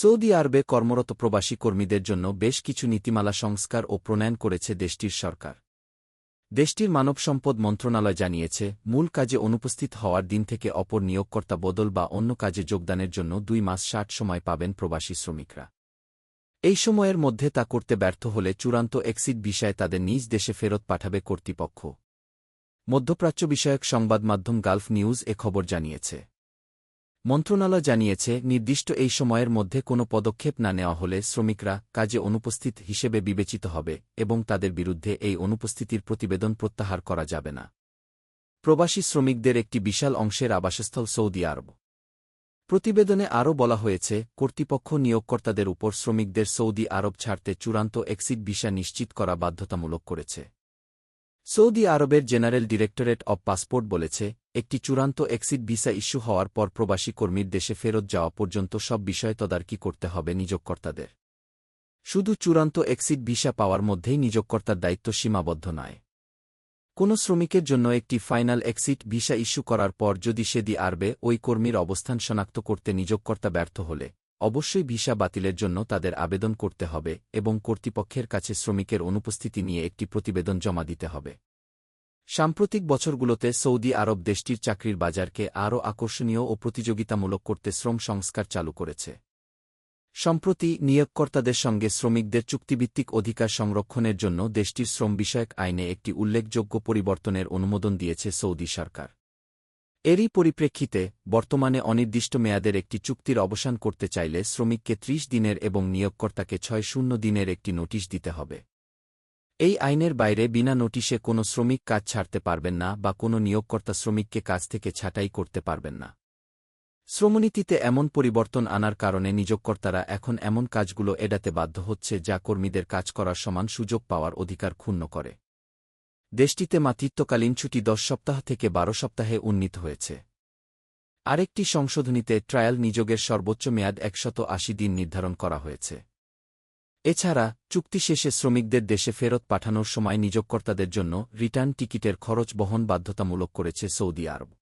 Saudi আরবে কর্মরত প্রবাসী কর্মীদের জন্য বেশ কিছু নীতিমালা সংস্কার ও প্রণয়ন করেছে দেশটির সরকার। দেশটির মানব সম্পদ মন্ত্রণালয় জানিয়েছে, মূল কাজে অনুপস্থিত হওয়ার দিন থেকে অপর নিয়োগকর্তা বদল বা অন্য কাজে যোগদানের জন্য দুই মাস ষাট সময় পাবেন প্রবাসী শ্রমিকরা। এই সময়ের মধ্যে তা করতে ব্যর্থ হলে চূড়ান্ত এক্সিট বিষয়ে তাদের নিজ দেশে ফেরত পাঠাবে কর্তৃপক্ষ। মধ্যপ্রাচ্য বিষয়ক সংবাদ মাধ্যম গালফ নিউজ এ খবর জানিয়েছে। মন্ত্রণালয় জানিয়েছে, নির্দিষ্ট এই সময়ের মধ্যে কোনো পদক্ষেপ না নেওয়া হলে শ্রমিকরা কাজে অনুপস্থিত হিসেবে বিবেচিত হবে এবং তাদের বিরুদ্ধে এই অনুপস্থিতির প্রতিবেদন প্রত্যাহার করা যাবে না। প্রবাসী শ্রমিকদের একটি বিশাল অংশের আবাসস্থল সৌদি আরব। প্রতিবেদনে আরও বলা হয়েছে, কর্তৃপক্ষ নিয়োগকর্তাদের উপর শ্রমিকদের সৌদি আরব ছাড়তে চূড়ান্ত এক্সিট ভিসা নিশ্চিত করা বাধ্যতামূলক করেছে। সৌদি আরবের জেনারেল ডিরেক্টরেট অব পাসপোর্ট বলেছে, একটি চূড়ান্ত এক্সিট ভিসা ইস্যু হওয়ার পর প্রবাসী কর্মীর দেশে ফেরত যাওয়া পর্যন্ত সব বিষয় তদারকি করতে হবে নিযোগকর্তাদের। শুধু চূড়ান্ত এক্সিট ভিসা পাওয়ার মধ্যেই নিযোগকর্তার দায়িত্ব সীমাবদ্ধ নয়। কোনো শ্রমিকের জন্য একটি ফাইনাল এক্সিট ভিসা ইস্যু করার পর যদি সেদি আরবে ওই কর্মীর অবস্থান শনাক্ত করতে নিযোগকর্তা ব্যর্থ হলে অবশ্যই ভিসা বাতিলের জন্য তাদের আবেদন করতে হবে এবং কর্তৃপক্ষের কাছে শ্রমিকের অনুপস্থিতি নিয়ে একটি প্রতিবেদন জমা দিতে হবে। সাম্প্রতিক বছরগুলোতে সৌদি আরব দেশটির চাকরির বাজারকে আরও আকর্ষণীয় ও প্রতিযোগিতামূলক করতে শ্রম সংস্কার চালু করেছে। সম্প্রতি নিয়োগকর্তাদের সঙ্গে শ্রমিকদের চুক্তিভিত্তিক অধিকার সংরক্ষণের জন্য দেশটির শ্রম বিষয়ক আইনে একটি উল্লেখযোগ্য পরিবর্তনের অনুমোদন দিয়েছে সৌদি সরকার। এরই পরিপ্রেক্ষিতে, বর্তমানে অনির্দিষ্ট মেয়াদের একটি চুক্তির অবসান করতে চাইলে শ্রমিককে ত্রিশ দিনের এবং নিয়োগকর্তাকে ছয় শূন্য দিনের একটি নোটিশ দিতে হবে। এই আইনের বাইরে বিনা নোটিশে কোনো শ্রমিক কাজ ছাড়তে পারবেন না বা কোনো নিয়োগকর্তা শ্রমিককে কাজ থেকে ছাঁটাই করতে পারবেন না। শ্রমনীতিতে এমন পরিবর্তন আনার কারণে নিযোগকর্তারা এখন এমন কাজগুলো এড়াতে বাধ্য হচ্ছে যা কর্মীদের কাজ করার সমান সুযোগ পাওয়ার অধিকার ক্ষুণ্ণ করে। দেশটিতে মাতৃত্বকালীন ছুটি দশ সপ্তাহ থেকে বারো সপ্তাহে উন্নীত হয়েছে। আরেকটি সংশোধনীতে ট্রায়াল নিযোগের সর্বোচ্চ মেয়াদ একশত আশি দিন নির্ধারণ করা হয়েছে। এছাড়া, চুক্তি শেষে শ্রমিকদের দেশে ফেরত পাঠানোর সময় নিযোগকর্তাদের জন্য রিটার্ন টিকিটের খরচ বহন বাধ্যতামূলক করেছে সৌদি আরব।